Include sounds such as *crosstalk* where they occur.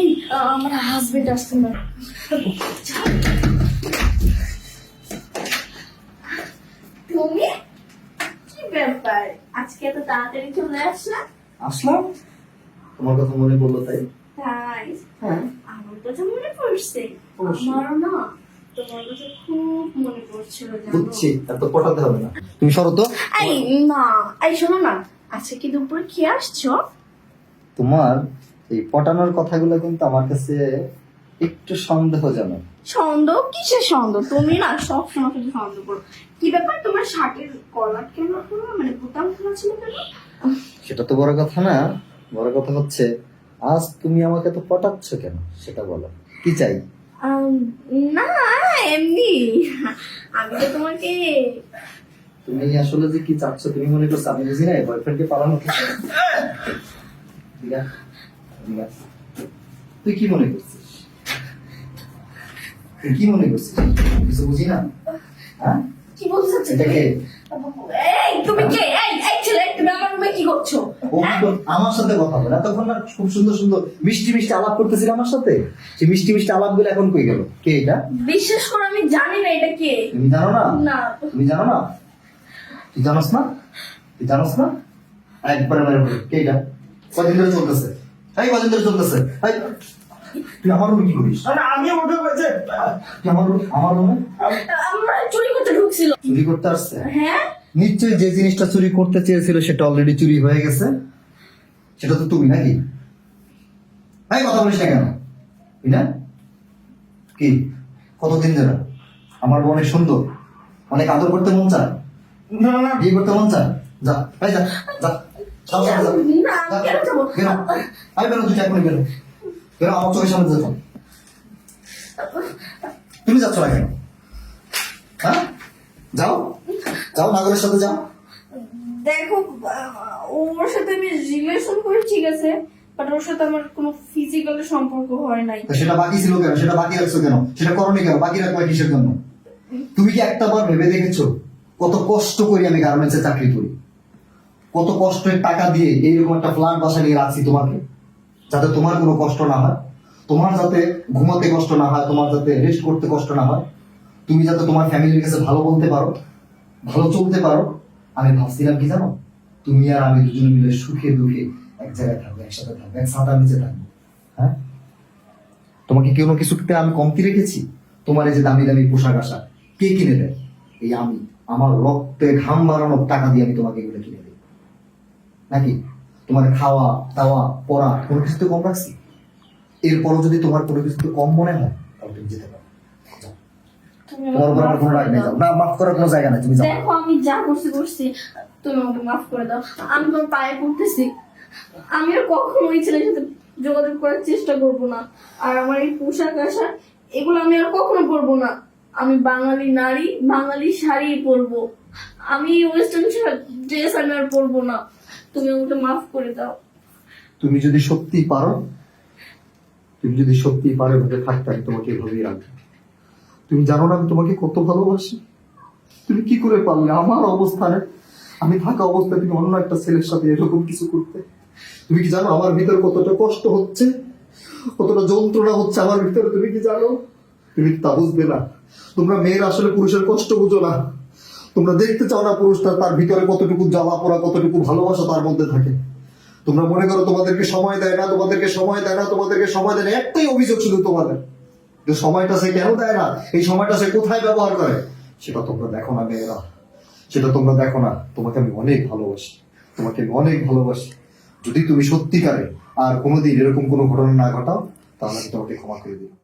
এই আমার হাজবেন্ড আসছে না। তুমি? কি ব্যাপার? আজকে এত তাড়াতাড়ি চলে আসলা? আসলাম। তোমার কথা মনে পড়ল তাই। তাই? হ্যাঁ। আমার কথা মনে পড়ছে। আমারও না। তোমার কথা খুব পড়ছিল জানো। বুঝছি এত পটাতে হবে না। তুমি সরো তো। এই না। এই শোনো না। আজকে কি দুপুরে খেয়ে আসছো? তোমার এই পটানোর কথাগুলো কিন্তু আমার কাছে একটু সন্দেহজনক। সন্দেহ? কিসের সন্দেহ? তুমি না সব সময় শুধু সন্দেহ করো। কি ব্যাপার? তোমার শার্টের কলার কেন খোলা মানে বোতাম খোলা ছিল কেন? সেটা তো বড় কথা না। বড় কথা হচ্ছে আজ তুমি আমাকে তো পটাচ্ছ কেন? সেটা বলো। কি চাই? না এমনি। আমি তো তোমাকে তুমি আসলে যে কি চাচ্ছ তুমি মনে করছ আমি বুঝি না বয়ফ্রেন্ডকে পালানো ঠিক আছে? *laughs* তুই কি মনে করছিস? তুই কি মনে করছিস? কিছু বুঝি না? কি বলতে চাচ্ছ এই তুমি কে? এই এই ছেলে তুমি আমার রুমে কি করছ? ও কি কর- আমার সাথে কথা বলে? এতক্ষণ না খুব সুন্দর সুন্দর মিষ্টি মিষ্টি আলাপ করতেছিল আমার সাথে? সেই মিষ্টি মিষ্টি আলাপগুলো এখন কই গেল? কে এটা? বিশ্বাস করো আমি জানি না এটা কে। তুমি জানো না? না। তুমি জানো না? তুই জানোস না? তুই জানোস না? একবারে মেরে কে এটা? কদিন ধরে চলতেছে? এই কদিন ধরে চলতেছে। এই, তুই আমার রুমে কি করিস? আমি ওটা বলছে তুই আমার আমার রুমে? আমরা চুরি করতে ঢুকছিল। চুরি করতে আসছে? হ্যাঁ। নিশ্চয়ই যে জিনিসটা চুরি করতে চেয়েছিল সেটা অলরেডি চুরি হয়ে গেছে। সেটা তো তুমি নাকি? এই কথা বলিস না কেন? তুই না কি? কতদিন ধরে? আমার বউ অনেক সুন্দর। অনেক আদর করতে মন চায়। না না। বিয়ে করতে মন চায়? যা এই যা যা। যাব? বেরো। বেরো বেরো। বেরো আমার চোখের সামনে যেত তুমি যাচ্ছ না কেন হ্যাঁ? যাও। যাও নাগরের সাথে যাও। দেখো ওর সাথে আমি রিলেশন করি ঠিক আছে বাট ওর সাথে আমার কোনো ফিজিক্যাল সম্পর্ক হয় নাই। সেটা বাকি ছিল কেন? সেটা বাকি রাখছো কেন? সেটা করনি কেন? বাকি রাখবা কিসের জন্য? তুমি কি একটা বার ভেবে দেখেছ? কত কষ্ট করি আমি গার্মেন্টসে চাকরি করি। কত কষ্টের টাকা দিয়ে এইরকম একটা প্ল্যান বাসা নিয়ে রাখছি তোমাকে, যাতে তোমার কোনো কষ্ট না হয়। তোমার যাতে ঘুমাতে কষ্ট না হয়, তোমার যাতে রেস্ট করতে কষ্ট না হয়। তুমি যাতে তোমার ফ্যামিলির কাছে ভালো বলতে পারো, ভালো চলতে পারো। আমি ভাবছিলাম কি জানো? তুমি আর আমি দুজন মিলে সুখে দুঃখে এক জায়গায় থাকব, একসাথে থাকব, এক ছাতার নিচে থাকব। হ্যাঁ? তোমাকে কেউ কোনো কিছুতে আমি কমতি রেখেছি? তোমার এই যে দামি দামি পোশাক আশাক, কে কিনে দেয়? এই আমি, আমার রক্তে ঘাম বাড়ানোর টাকা দিয়ে আমি তোমাকে এগুলো কিনে নাকি? তোমার খাওয়া দাওয়া পড়া কোনো কিছুতে কম রাখছি? এরপরও যদি তোমার কোনো কিছুতে কম মনে হয় তাহলে তুমি যেতে পারো। তোমার উপর আমার কোনো রাগ নেই না মাফ করার কোনো জায়গা নেই তুমি যাও। দেখো আমি যা করছি করছি তুমি আমাকে মাফ করে দাও। আমি তোমার পায়ে পড়তেছি। আমি আর কখনো ওই ছেলের সাথে যোগাযোগ করার চেষ্টা করব না। আর আমার এই পোশাক আশাক এগুলো আমি আর কখনো পরবো না। আমি বাঙালি নারী বাঙালি শাড়ি পরবো। আমি ওয়েস্টার্ন ড্রেস আমি আর পরবো না। তুমি আমাকে মাফ করে দাও। তুমি যদি সত্যি পারো, তুমি যদি সত্যি পারো এভাবে থাকতে, আমি তোমাকে এভাবেই রাখব। তুমি জানো না আমি তোমাকে কত ভালোবাসি? তুমি কি করে পারলে? আমার অবস্থানে, আমি থাকা অবস্থায় তুমি অন্য একটা ছেলের সাথে এরকম কিছু করতে। তুমি কি জানো আমার ভিতরে কতটা কষ্ট হচ্ছে? কতটা যন্ত্রণা হচ্ছে আমার ভিতরে, তুমি কি জানো? তুমি তা বুঝবে না। তোমরা মেয়েরা আসলে পুরুষের কষ্ট বুঝো না। তোমরা দেখতে চাও না পুরুষটা তার ভিতরে কতটুকু জ্বালা পোড়া, কতটুকু ভালোবাসা তার মধ্যে থাকে। তোমরা মনে করো তোমাদেরকে সময় দেয় না, তোমাদেরকে সময় দেয় না, তোমাদেরকে সময় দেয় না, একটাই অভিযোগ শুধু তোমাদের। যে সময়টা সে কেন দেয় না, এই সময়টা সে কোথায় ব্যবহার করে, সেটা তোমরা দেখো না মেয়েরা। সেটা তোমরা দেখো না, তোমাকে আমি অনেক ভালোবাসি, তোমাকে আমি অনেক ভালোবাসি। যদি তুমি সত্যিকারে আর কোনোদিন এরকম কোনো ঘটনা না ঘটাও, তাহলে আমি তোমাকে ক্ষমা করে দিই